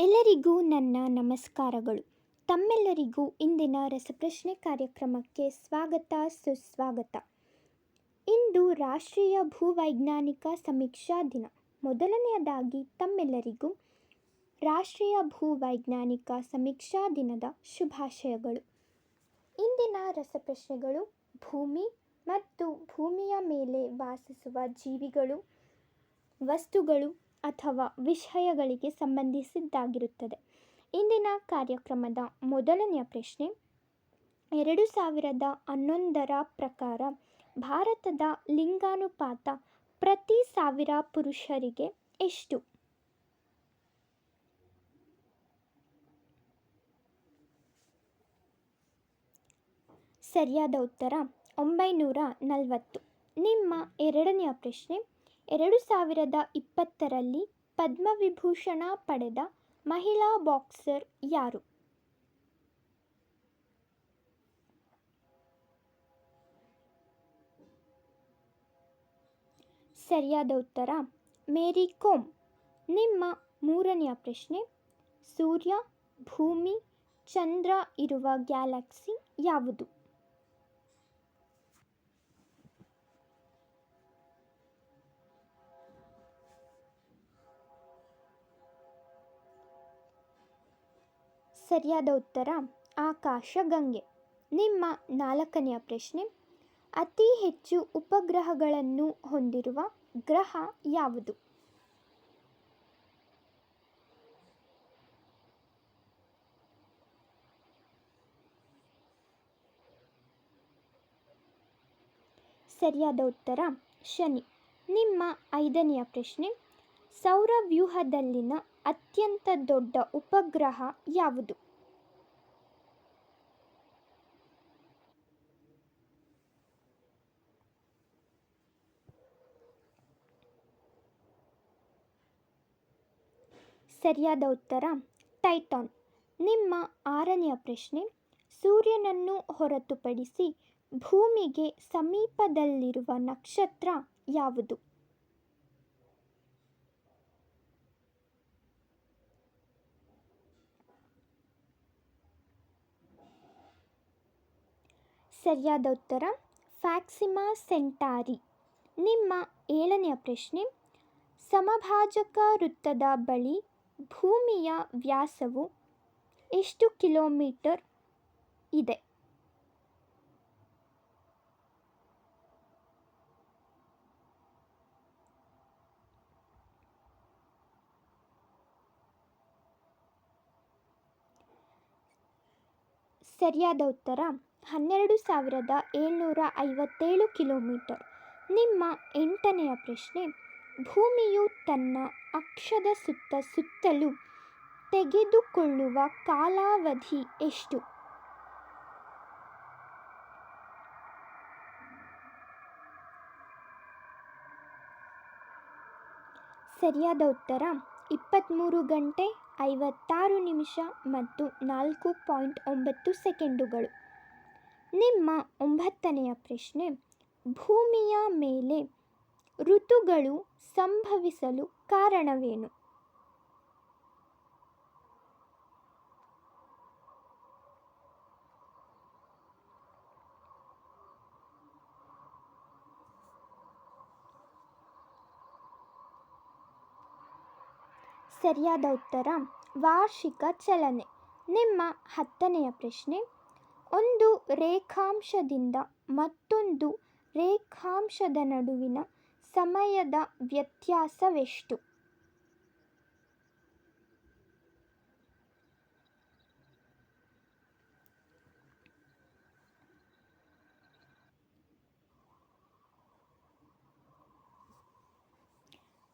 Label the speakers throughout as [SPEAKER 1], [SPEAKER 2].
[SPEAKER 1] ಎಲ್ಲರಿಗೂ ನನ್ನ ನಮಸ್ಕಾರಗಳು. ತಮ್ಮೆಲ್ಲರಿಗೂ ಇಂದಿನ ರಸಪ್ರಶ್ನೆ ಕಾರ್ಯಕ್ರಮಕ್ಕೆ ಸ್ವಾಗತ, ಸುಸ್ವಾಗತ. ಇಂದು ರಾಷ್ಟ್ರೀಯ ಭೂವೈಜ್ಞಾನಿಕ ಸಮೀಕ್ಷಾ ದಿನ. ಮೊದಲನೆಯದಾಗಿ ತಮ್ಮೆಲ್ಲರಿಗೂ ರಾಷ್ಟ್ರೀಯ ಭೂವೈಜ್ಞಾನಿಕ ಸಮೀಕ್ಷಾ ದಿನದ ಶುಭಾಶಯಗಳು. ಇಂದಿನ ರಸಪ್ರಶ್ನೆಗಳು ಭೂಮಿ ಮತ್ತು ಭೂಮಿಯ ಮೇಲೆ ವಾಸಿಸುವ ಜೀವಿಗಳು, ವಸ್ತುಗಳು ಅಥವಾ ವಿಷಯಗಳಿಗೆ ಸಂಬಂಧಿಸಿದ್ದಾಗಿರುತ್ತದೆ. ಇಂದಿನ ಕಾರ್ಯಕ್ರಮದ ಮೊದಲನೆಯ ಪ್ರಶ್ನೆ, ಎರಡು ಸಾವಿರದ ಹನ್ನೊಂದರ ಪ್ರಕಾರ ಭಾರತದ ಲಿಂಗಾನುಪಾತ ಪ್ರತಿ ಸಾವಿರ ಪುರುಷರಿಗೆ ಎಷ್ಟು? ಸರಿಯಾದ ಉತ್ತರ, ಒಂಬೈನೂರ ನಲವತ್ತು. ನಿಮ್ಮ ಎರಡನೆಯ ಪ್ರಶ್ನೆ ಎರಡು ಸಾವಿರದ ಇಪ್ಪತ್ತರಲ್ಲಿ ಪದ್ಮವಿಭೂಷಣ ಪಡೆದ ಮಹಿಳಾ ಬಾಕ್ಸರ್ ಯಾರು? ಸರಿಯಾದ ಉತ್ತರ, ಮೇರಿ ಕೋಮ್. ನಿಮ್ಮ ಮೂರನೆಯ ಪ್ರಶ್ನೆ, ಸೂರ್ಯ, ಭೂಮಿ, ಚಂದ್ರ ಇರುವ ಗ್ಯಾಲಕ್ಸಿ ಯಾವುದು? ಸರಿಯಾದ ಉತ್ತರ ಆಕಾಶಗಂಗೆ ನಿಮ್ಮ ನಾಲ್ಕನೆಯ ಪ್ರಶ್ನೆ, ಅತಿ ಹೆಚ್ಚು ಉಪಗ್ರಹಗಳನ್ನು ಹೊಂದಿರುವ ಗ್ರಹ ಯಾವುದು? ಸರಿಯಾದ ಉತ್ತರ, ಶನಿ. ನಿಮ್ಮ ಐದನೆಯ ಪ್ರಶ್ನೆ, ಸೌರವ್ಯೂಹದಲ್ಲಿನ ಅತ್ಯಂತ ದೊಡ್ಡ ಉಪಗ್ರಹ ಯಾವುದು? ಸರಿಯಾದ ಉತ್ತರ, ಟೈಟಾನ್. ನಿಮ್ಮ ಆರನೆಯ ಪ್ರಶ್ನೆ, ಸೂರ್ಯನನ್ನು ಹೊರತುಪಡಿಸಿ ಭೂಮಿಗೆ ಸಮೀಪದಲ್ಲಿರುವ ನಕ್ಷತ್ರ ಯಾವುದು? ಸರಿಯಾದ ಉತ್ತರ, ಫ್ಯಾಕ್ಸಿಮಾ ಸೆಂಟಾರಿ. ನಿಮ್ಮ ಏಳನೆಯ ಪ್ರಶ್ನೆ, ಸಮಭಾಜಕ ವೃತ್ತದ ಬಳಿ ಭೂಮಿಯ ವ್ಯಾಸವು ಎಷ್ಟು ಕಿಲೋಮೀಟರ್ ಇದೆ? ಸರಿಯಾದ ಉತ್ತರ ಹನ್ನೆರಡು ಸಾವಿರದ ಏಳ್ನೂರ ಐವತ್ತೇಳು ಕಿಲೋಮೀಟರ್. ನಿಮ್ಮ ಎಂಟನೆಯ ಪ್ರಶ್ನೆ, ಭೂಮಿಯು ತನ್ನ ಅಕ್ಷದ ಸುತ್ತ ಸುತ್ತಲೂ ತೆಗೆದುಕೊಳ್ಳುವ ಕಾಲಾವಧಿ ಎಷ್ಟು? ಸರಿಯಾದ ಉತ್ತರ ಇಪ್ಪತ್ತ್ಮೂರು ಗಂಟೆ ಐವತ್ತಾರು ನಿಮಿಷ ಮತ್ತು ನಾಲ್ಕು ಪಾಯಿಂಟ್ ಒಂಬತ್ತು ಸೆಕೆಂಡುಗಳು. ನಿಮ್ಮ ಒಂಬತ್ತನೆಯ ಪ್ರಶ್ನೆ, ಭೂಮಿಯ ಮೇಲೆ ಋತುಗಳು ಸಂಭವಿಸಲು ಕಾರಣವೇನು? ಸರಿಯಾದ ಉತ್ತರ, ವಾರ್ಷಿಕ ಚಲನೆ. ನಿಮ್ಮ ಹತ್ತನೆಯ ಪ್ರಶ್ನೆ ಒಂದು ರೇಖಾಂಶದಿಂದ ಮತ್ತೊಂದು ರೇಖಾಂಶದ ನಡುವಿನ ಸಮಯದ ವ್ಯತ್ಯಾಸವೆಷ್ಟು?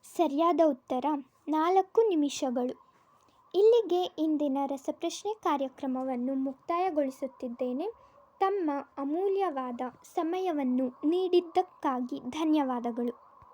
[SPEAKER 1] ಸರಿಯಾದ ಉತ್ತರ ನಾಲ್ಕು ನಿಮಿಷಗಳು. ಇಲ್ಲಿಗೆ ಇಂದಿನ ರಸಪ್ರಶ್ನೆ ಕಾರ್ಯಕ್ರಮವನ್ನು ಮುಕ್ತಾಯಗೊಳಿಸುತ್ತಿದ್ದೇನೆ. ತಮ್ಮ ಅಮೂಲ್ಯವಾದ ಸಮಯವನ್ನು ನೀಡಿದ್ದಕ್ಕಾಗಿ ಧನ್ಯವಾದಗಳು.